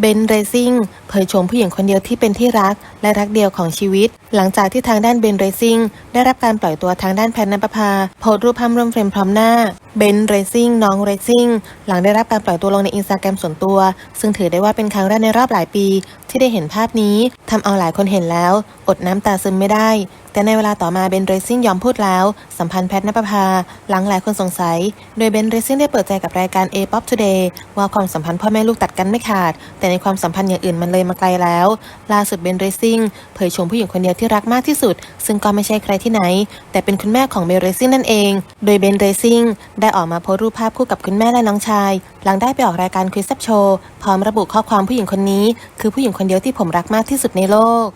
เบนเรซิ่งเผยโฉมผู้หญิงคนเดียวที่เป็นที่รักและรักเดียวของชีวิต หลังจากที่ทางด้านเบนเรซิ่งได้รับการปล่อยตัวทางด้านแพทนปภาโพสรูปภาพร่วมเฟรมพร้อมหน้าเบนเรซิ่งน้องเรซิ่งหลังได้รับการปล่อยตัวลงในอินสตาแกรมส่วนตัว ซึ่งถือได้ว่าเป็นครั้งแรกในรอบหลายปี ที่ได้เห็นภาพนี้ทำเอาหลายคนเห็นแล้ว อดน้ำตาซึมไม่ได้ แต่ในเวลาต่อมาเบนเรซิ่งยอมพูดแล้ว สัมพันธ์แพทนปภาหลังหลายคนสงสัย โดยเบนเรซิ่งได้เปิดใจกับรายการ A-POP Today ว่าความสัมพันธ์พ่อแม่ลูกตัดกันไม่ขาด แต่ในความสัมพันธ์อย่างอื่นมันเลยมาไกลแล้ว ล่าสุดเบนเรซิ่งเผยชมผู้หญิงคนเดียวที่รักมากที่สุด ซึ่งก็ไม่ใช่ใครที่ไหน แต่เป็นคุณแม่ของเบนเรซิ่งนั่นเอง โดยเบนเรซิ่งได้ออกมาโพสรูปภาพคู่กับคุณแม่และน้องชาย หลังได้ไปออกรายการคุยแซบโชว์พร้อมระบุข้อความผู้หญิงคนนี้ คือผู้หญิงคนเดียวที่ผมรักมากที่สุดในโลก